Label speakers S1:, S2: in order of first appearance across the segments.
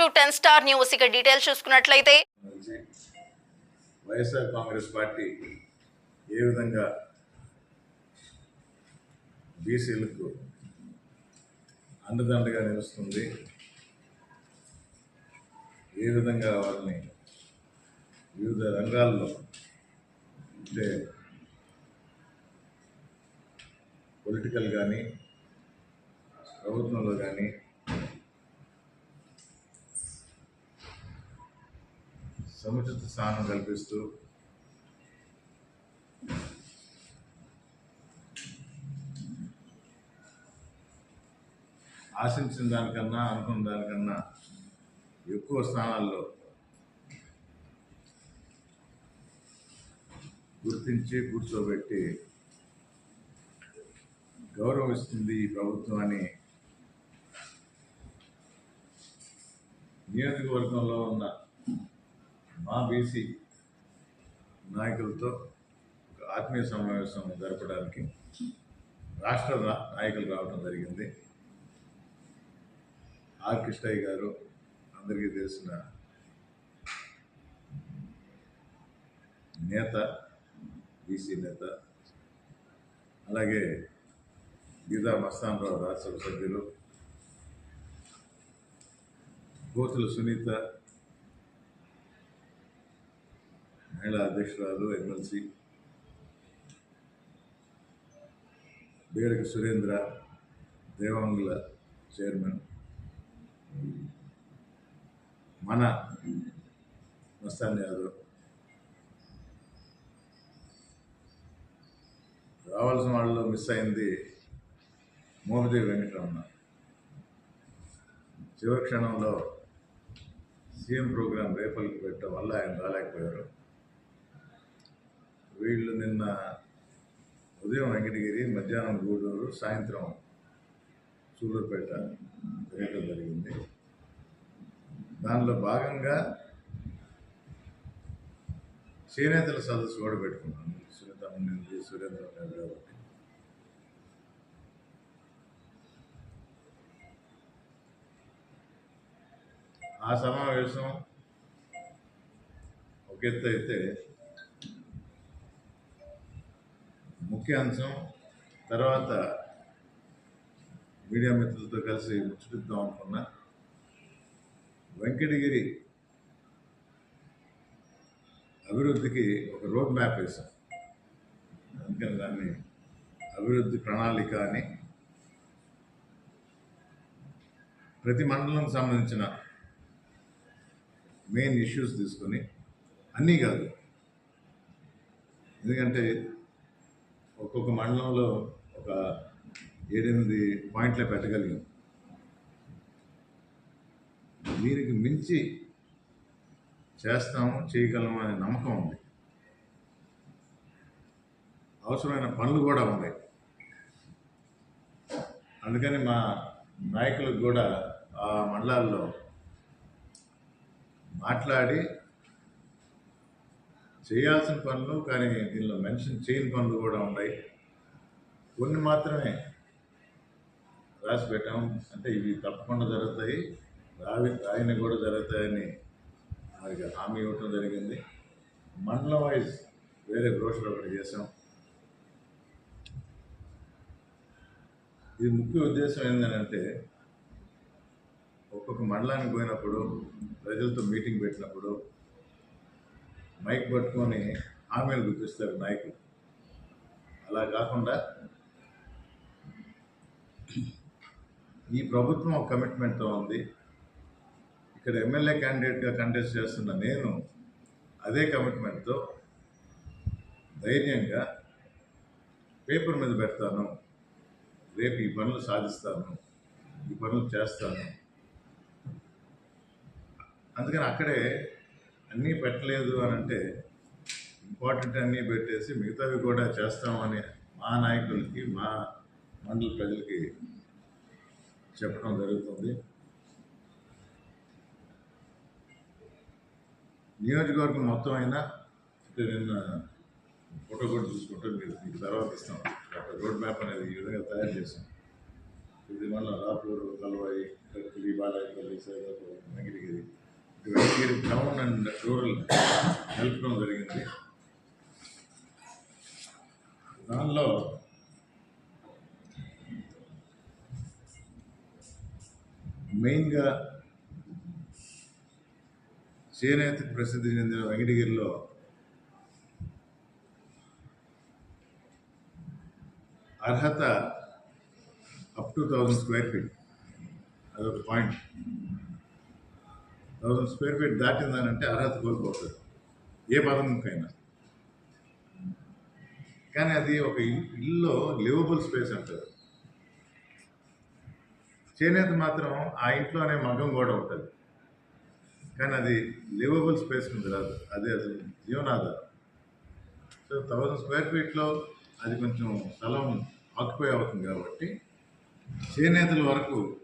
S1: To ten star news. ఇక details చూసుకున్నట్లయితే
S2: YSR Congress party ఏ విధంగా బీసీలకు అండదండగా నిలుస్తుంది? ఏ విధంగా వాళ్ళని వివిధ రంగాల్లో అంటే పొలిటికల్ కానీ ప్రభుత్వంలో కానీ సముచిత స్థానం కల్పిస్తూ ఆశించిన దానికన్నా అనుకున్న దానికన్నా ఎక్కువ స్థానాల్లో గుర్తించి కూర్చోబెట్టి గౌరవిస్తుంది ఈ ప్రభుత్వం అని నియోజకవర్గంలో ఉన్న మా బీసీ నాయకులతో ఒక ఆత్మీయ సమావేశం జరపడానికి రాష్ట్ర నాయకులు రావడం జరిగింది. ఆర్ కృష్ణయ్య గారు అందరికీ తెలిసిన నేత బీసీ నేత అలాగే గీతా మస్తానరావు రాజ్యసభ సభ్యులు కోతుల సునీత మహిళా అధ్యక్షురాలు ఎమ్మెల్సీ బీరక సురేంద్ర దేవాంగుల చైర్మన్. మన మస్తాన్ యాదవ్. రావాల్సిన వాళ్ళలో మిస్ అయింది మోహదేవి వెంకటరమణ. చివరి క్షణంలో సీఎం ప్రోగ్రాం రేపలికి పెట్టడం వల్ల ఆయన రాలేకపోయారు. వీళ్ళు నిన్న ఉదయం వెంకటగిరి మధ్యాహ్నం గూడూరు సాయంత్రం సూళ్ళూరుపేట తిరగడం జరిగింది దానిలో భాగంగా చేనేతల సదస్సు కూడా పెట్టుకున్నాను. సునీతమ్మ నుండి సురేంద్ర గారు కాబట్టి. ఆ సమావేశం ఒక ఎత్తు అయితే ముఖ్య అంశం. తర్వాత మీడియా మిత్రులతో కలిసి ముచ్చటిద్దాం అనుకున్నా. వెంకటగిరి అభివృద్ధికి ఒక రోడ్ మ్యాప్ వేశాం. అందుకని దాన్ని అభివృద్ధి ప్రణాళిక అని. ప్రతి మండలం సంబంధించిన మెయిన్ ఇష్యూస్ తీసుకొని అన్నీ కాదు. ఎందుకంటే ఒక్కొక్క మండలంలో ఒక ఏడెనిమిది పాయింట్లు పెట్టగలిగాం. దీనికి మించి చేస్తాము చేయగలము అనే నమ్మకం ఉంది. అవసరమైన పనులు కూడా ఉన్నాయి. అందుకని మా నాయకులకు కూడా ఆ మండలాల్లో మాట్లాడి చేయాల్సిన పనులు కానీ దీనిలో మెన్షన్ చేయని పనులు కూడా ఉన్నాయి కొన్ని మాత్రమే రాసి పెట్టాం అంటే ఇవి తప్పకుండా జరుగుతాయి. రావి రాయిని కూడా జరుగుతాయని వారికి హామీ ఇవ్వటం జరిగింది. మండలం వైజ్ వేరే బ్రోషర్ ఒకటి చేసాం ఇది ముఖ్య ఉద్దేశం ఏంటంటే ఒక్కొక్క మండలానికి పోయినప్పుడు ప్రజలతో మీటింగ్ పెట్టినప్పుడు మైక్ పట్టుకొని హామీలు గుర్తిస్తారు నాయకులు అలా కాకుండా ఈ ప్రభుత్వం ఒక కమిట్మెంట్తో ఉంది. ఇక్కడ ఎమ్మెల్యే క్యాండిడేట్గా కంటెస్ట్ చేస్తున్న నేను అదే కమిట్మెంట్తో ధైర్యంగా పేపర్ మీద పెడతాను. రేపు ఈ పనులు సాధిస్తాను. ఈ పనులు చేస్తాను. అందుకని అక్కడే అన్నీ పెట్టలేదు అని అంటే ఇంపార్టెంట్ అన్నీ పెట్టేసి మిగతావి కూడా చేస్తామని మా నాయకులకి మా మండల ప్రజలకి చెప్పడం జరుగుతుంది. నియోజకవర్గం మొత్తం అయినా అంటే నిన్న ఫోటో కూడా చూసుకుంటే మీరు మీకు తర్వాత ఇస్తాం. రోడ్ మ్యాప్ అనేది ఈ విధంగా తయారు చేసాం ఇది మళ్ళీ Rapur Kalavai Kattiri Balayapalli Saidapuram Venkatagiri town and rural కలపడం జరిగింది. దానిలో మెయిన్గా చేనేతకు ప్రసిద్ధి చెందిన వెంకటగిరిలో అర్హత up to thousand square feet అదొక పాయింట్ థౌజండ్ స్క్వేర్ ఫీట్ దాటిందనంటే అర్హత కోల్పోతుంది ఏ పదముకైనా కానీ అది ఒక ఇల్- ఇల్లులో లివబుల్ స్పేస్ అంటారు. చేనేత మాత్రం ఆ ఇంట్లోనే మగ్గం కూడా ఉంటుంది. కానీ అది లివబుల్ స్పేస్ ఉంది రాదు. అదే అసలు జీవనాధారం. సో థౌజండ్ స్క్వేర్ ఫీట్లో అది కొంచెం స్థలం ఆక్యుపై అవుతుంది కాబట్టి చేనేతల వరకు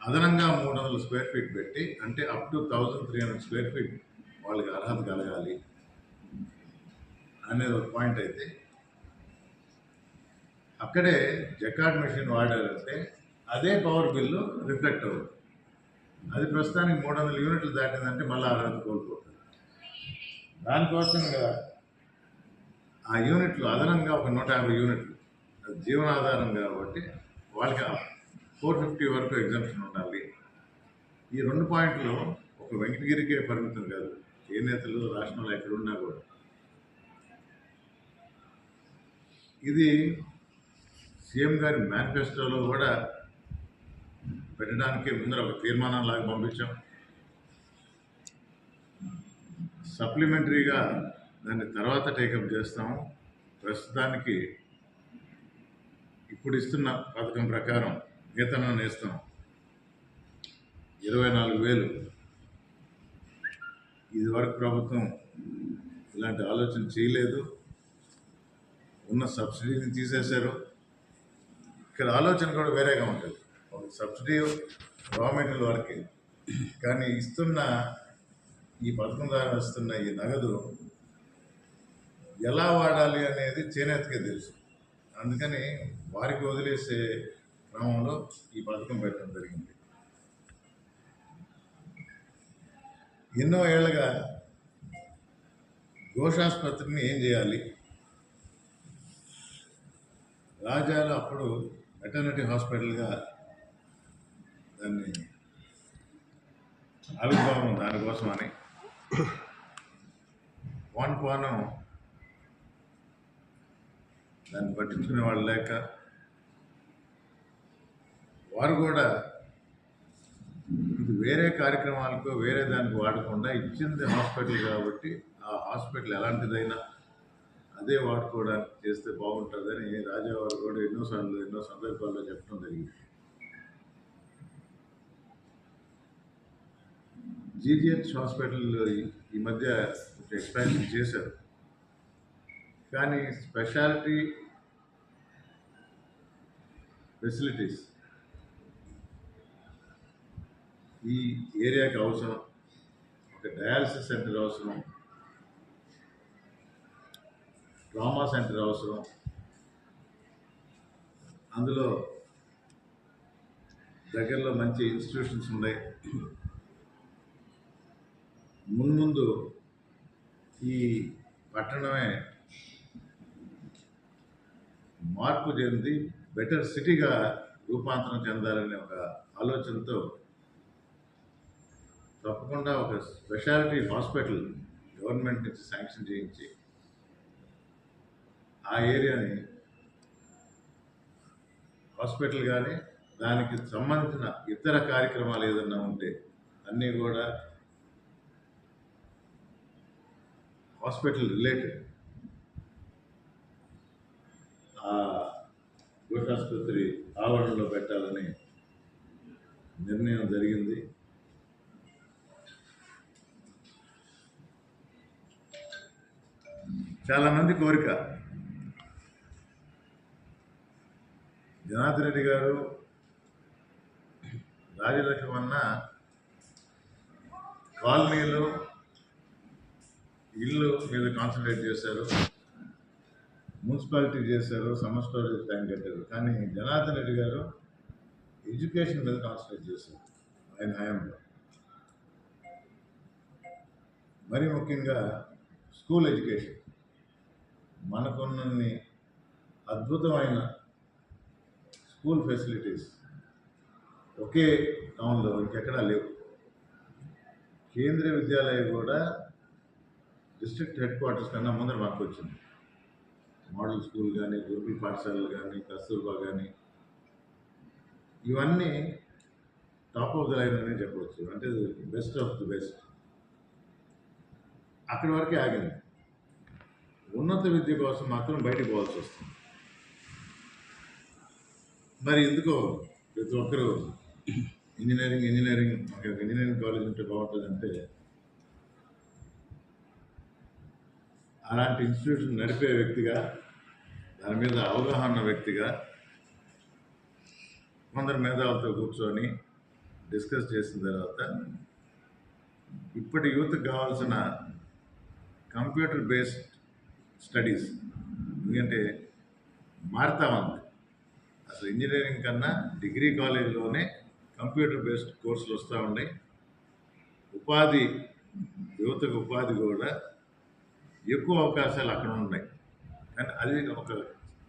S2: అదనంగా మూడు వందల స్క్వేర్ ఫీట్ పెట్టి అంటే up to thousand three hundred square feet వాళ్ళకి అర్హత కలగాలి అనేది ఒక పాయింట్ అయితే అక్కడే జకాట్ మెషిన్ వాడారంటే అదే పవర్ బిల్లు రిఫ్లెక్ట్ అవుతుంది. అది ప్రస్తుతానికి మూడు వందల యూనిట్లు దాటిందంటే మళ్ళీ అర్హత కోల్పోతుంది. దానికోసంగా ఆ యూనిట్లు అదనంగా ఒక నూట యాభై యూనిట్లు అది జీవనాధారం కాబట్టి వాళ్ళకి ఫోర్ ఫిఫ్టీ వరకు ఎగ్జామ్షన్ ఉండాలి. ఈ రెండు పాయింట్లు ఒక వెంకటగిరికే పరిమితం కాదు. ఏ నేతలు రాష్ట్రంలో ఎక్కడున్నా కూడా. ఇది సీఎం గారి మేనిఫెస్టోలో కూడా పెట్టడానికి ముందర ఒక తీర్మానం లాగా పంపించాం. సప్లిమెంటరీగా దాన్ని తర్వాత టేకప్ చేస్తాము ప్రస్తుతానికి ఇప్పుడు ఇస్తున్న పథకం ప్రకారం వేతనం నేస్తాం. ఇరవై నాలుగు వేలు. ఇది వరకు ప్రభుత్వం ఇలాంటి ఆలోచన చేయలేదు. ఉన్న సబ్సిడీని తీసేశారు. ఇక్కడ ఆలోచన కూడా వేరేగా ఉంటుంది. ఒక సబ్సిడీ రా మెటీరియల్ వరకే కానీ ఇస్తున్న ఈ పథకం ద్వారా వస్తున్న ఈ నగదు ఎలా వాడాలి అనేది చేనేతకే తెలుసు. అందుకని వారికి వదిలేసే క్రమంలో ఈ పథకం పెట్టడం జరిగింది. ఎన్నో ఏళ్ళగా ఘోషాసుపత్రిని ఏం చేయాలి? రాజాలు అప్పుడు వెటర్నరీ హాస్పిటల్గా దాన్ని ఆవిర్భావం దానికోసం అని పోను పానం దాన్ని పట్టించుకునే వాళ్ళు లేక వారు కూడా ఇది వేరే కార్యక్రమాలకు వేరే దానికి వాడకుండా ఇచ్చింది హాస్పిటల్ కాబట్టి ఆ హాస్పిటల్ ఎలాంటిదైనా అదే వాడుకోవడానికి చేస్తే బాగుంటుందని రాజావారు కూడా ఎన్నోసార్లు ఎన్నో సందర్భాల్లో చెప్పడం జరిగింది. జీజీహెచ్ హాస్పిటల్ ఈ- ఈ మధ్య ఎక్స్పాన్షన్ చేశారు. కానీ స్పెషాలిటీ ఫెసిలిటీస్ ఈ ఏరియాకి అవసరం ఒక డయాలసిస్ సెంటర్ అవసరం ట్రామా సెంటర్ అవసరం. అందులో దగ్గరలో మంచి ఇన్స్టిట్యూషన్స్ ఉన్నాయి. మున్ముందు ఈ పట్టణమే మార్పు చెంది బెటర్ సిటీగా రూపాంతరం చెందాలనే ఒక ఆలోచనతో తప్పకుండా ఒక స్పెషాలిటీ హాస్పిటల్ గవర్నమెంట్ నుంచి శాంక్షన్ చేయించి ఆ ఏరియాని హాస్పిటల్ కానీ దానికి సంబంధించిన ఇతర కార్యక్రమాలు ఏదన్నా ఉంటే అన్నీ కూడా హాస్పిటల్ రిలేటెడ్. ఆ ఆసుపత్రి ఆవరణలో పెట్టాలని నిర్ణయం జరిగింది. చాలామంది కోరిక. జనార్దన్ రెడ్డి గారు రాజలక్ష్మణ కాలనీలు ఇల్లు మీద కాన్సన్ట్రేట్ చేశారు. మున్సిపాలిటీ చేశారు సమ్మర్ స్టోరేజ్ ట్యాంక్ కట్టారు. కానీ జనార్దన్ రెడ్డి గారు ఎడ్యుకేషన్ మీద కాన్సన్ట్రేట్ చేశారు ఆయన హయాంలో. మరి ముఖ్యంగా స్కూల్ ఎడ్యుకేషన్. మనకున్నన్ని అద్భుతమైన స్కూల్ ఫెసిలిటీస్ ఒకే టౌన్లో ఇంకెక్కడా లేవు. కేంద్రీయ విద్యాలయం కూడా డిస్ట్రిక్ట్ హెడ్ క్వార్టర్స్ కన్నా ముందర మాకు వచ్చింది. మోడల్ స్కూల్ కానీ గురుకుల పాఠశాలలు కానీ కస్తూర్బా కానీ ఇవన్నీ టాప్ ఆఫ్ ద లైన్ అని చెప్పవచ్చు. అంటే బెస్ట్ ఆఫ్ ది బెస్ట్. అక్కడి వరకే ఆగింది. ఉన్నత విద్య కోసం మాత్రం బయటికి పోవాల్సి వస్తుంది. మరి ఎందుకో ప్రతి ఒక్కరూ ఇంజనీరింగ్ ఇంజనీరింగ్ మాకు ఇంజనీరింగ్ కాలేజ్ ఉంటే బాగుంటుందంటే అలాంటి ఇన్స్టిట్యూషన్ నడిపే వ్యక్తిగా దాని మీద అవగాహన ఉన్న వ్యక్తిగా కొందరు మేధావులతో కూర్చొని డిస్కస్ చేసిన తర్వాత ఇప్పటి యూత్కి కావాల్సిన కంప్యూటర్ బేస్డ్ స్టడీస్. ఎందుకంటే మారుతా ఉంది. అసలు ఇంజనీరింగ్ కన్నా డిగ్రీ కాలేజీలోనే కంప్యూటర్ బేస్డ్ కోర్సులు వస్తూ ఉన్నాయి. ఉపాధి యువతకు ఉపాధి కూడా ఎక్కువ అవకాశాలు అక్కడ ఉన్నాయి. కానీ అది ఒక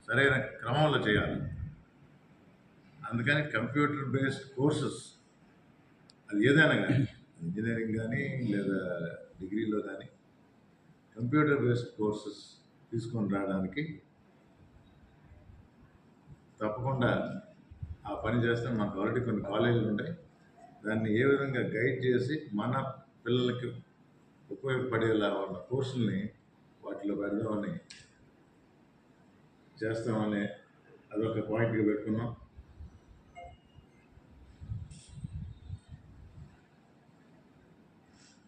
S2: సరైన క్రమంలో చేయాలి. అందుకని కంప్యూటర్ బేస్డ్ కోర్సెస్ అది ఏదైనా కానీ ఇంజనీరింగ్ కానీ లేదా డిగ్రీలో కానీ కంప్యూటర్ బేస్డ్ కోర్సెస్ తీసుకొని రావడానికి తప్పకుండా ఆ పని చేస్తే. మనకు ఆల్రెడీ కొన్ని కాలేజీలు ఉంటాయి. దాన్ని ఏ విధంగా గైడ్ చేసి మన పిల్లలకి ఉపయోగపడేలా ఉన్న కోర్సుల్ని వాటిలో పెడదామని చేస్తామని అదొక పాయింట్గా పెట్టుకున్నాం.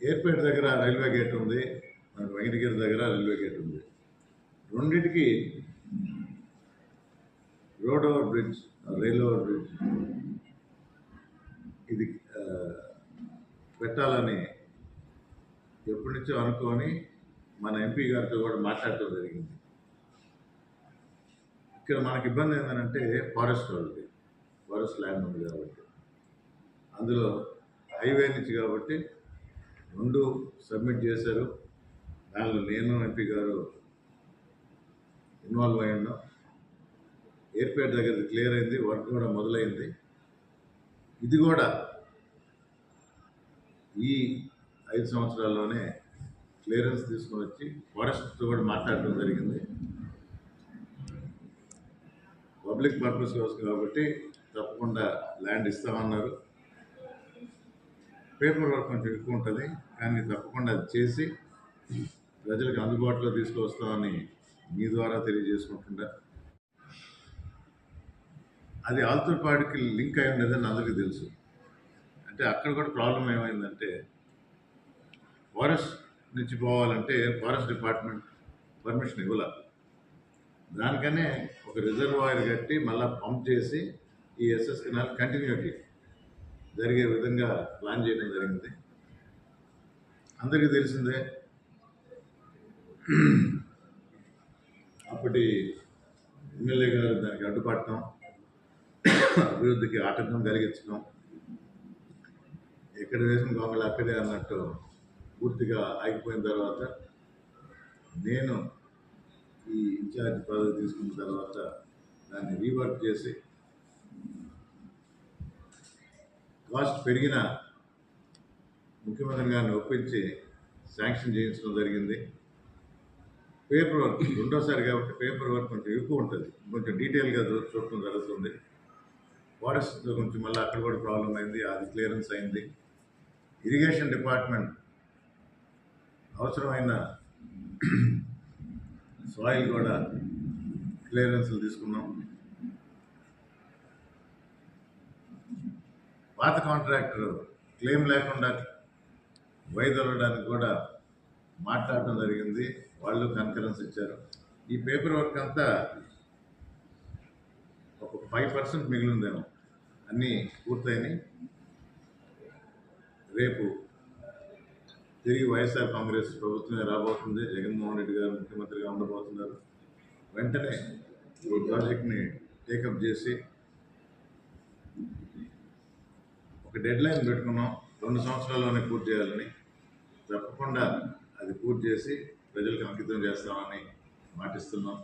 S2: ఎయిర్పేట్ దగ్గర రైల్వే గేట్ ఉంది. మనకు వెంకటగిరి దగ్గర రైల్వే గేట్ ఉంది. రెండింటికి road over bridge rail over bridge ఇది పెట్టాలని ఎప్పటి నుంచో అనుకొని మన ఎంపీ గారితో కూడా మాట్లాడటం జరిగింది. ఇక్కడ మనకి ఇబ్బంది ఏంటంటే ఫారెస్ట్ వాళ్ళది ఫారెస్ట్ ల్యాండ్ ఉంది కాబట్టి. అందులో హైవే నుంచి కాబట్టి రెండు సబ్మిట్ చేశారు. దానిలో నేను ఎంపీ గారు ఇన్వాల్వ్ అయి ఉన్నాం ఎయిర్పేట్ దగ్గర క్లియర్ అయింది వర్క్ కూడా మొదలైంది. ఇది కూడా ఈ ఐదు సంవత్సరాల్లోనే క్లియరెన్స్ తీసుకొని వచ్చి ఫారెస్ట్తో కూడా మాట్లాడటం జరిగింది. పబ్లిక్ పర్పస్ కోసం కాబట్టి తప్పకుండా ల్యాండ్ ఇస్తామన్నారు. పేపర్ వర్క్ కొంచెం ఎక్కువ ఉంటుంది కానీ తప్పకుండా అది చేసి ప్రజలకు అందుబాటులో తీసుకొస్తామని మీ ద్వారా తెలియజేసుకుంటుండ. అది ఆల్తూర్పాడికి లింక్ అయి ఉండేదని అందరికీ తెలుసు. అంటే అక్కడ కూడా ప్రాబ్లం ఏమైందంటే ఫారెస్ట్ నుంచి పోవాలంటే ఫారెస్ట్ డిపార్ట్మెంట్ పర్మిషన్ ఇవ్వాల. దానికనే ఒక రిజర్వాయర్ కట్టి మళ్ళీ పంప్ చేసి ఈ ఎస్ఎస్ కెనాల్ కంటిన్యూటీ జరిగే విధంగా ప్లాన్ చేయడం జరిగింది. అందరికీ తెలిసిందే. అప్పటి ఎమ్మెల్యే గారు దానికి అడ్డుపడటం అభివృద్ధికి ఆటంకం కలిగించడం ఎక్కడ వేసిన గొంగళి అక్కడే అన్నట్టు పూర్తిగా ఆగిపోయిన తర్వాత నేను ఈ ఇన్ఛార్జ్ పదవి తీసుకున్న తర్వాత దాన్ని రీవర్క్ చేసి కాస్ట్ పెరిగిన ముఖ్యమంత్రి గారిని ఒప్పించి శాంక్షన్ చేయించడం జరిగింది. పేపర్ వర్క్ రెండోసారి కాబట్టి పేపర్ వర్క్ కొంచెం ఎక్కువ ఉంటుంది. కొంచెం డీటెయిల్గా చూడటం జరుగుతుంది. ఫారెస్ట్ కొంచెం మళ్ళీ అక్కడ కూడా ప్రాబ్లం అయింది అది క్లియరెన్స్ అయింది. ఇరిగేషన్ డిపార్ట్మెంట్ అవసరమైన సాయిల్ కూడా క్లియరెన్స్లు తీసుకున్నాం. పాత కాంట్రాక్టర్ క్లెయిమ్ లేకుండా వైదొలడానికి కూడా మాట్లాడటం జరిగింది. వాళ్ళు కన్ఫరెన్స్ ఇచ్చారు. ఈ పేపర్ వర్క్ అంతా ఒక ఫైవ్ పర్సెంట్ మిగిలిందేమో. అన్నీ పూర్తయినాయి. రేపు తిరిగి వైఎస్ఆర్ కాంగ్రెస్ ప్రభుత్వమే రాబోతుంది. జగన్మోహన్ రెడ్డి గారు ముఖ్యమంత్రిగా ఉండబోతున్నారు. వెంటనే ఈ ప్రాజెక్ట్ని టేకప్ చేసి ఒక డెడ్ లైన్ పెట్టుకున్నాం. రెండు సంవత్సరాల్లోనే పూర్తి చేయాలని. తప్పకుండా అది పూర్తి చేసి ప్రజలకు అంకితం చేస్తామని మాటిస్తున్నాం.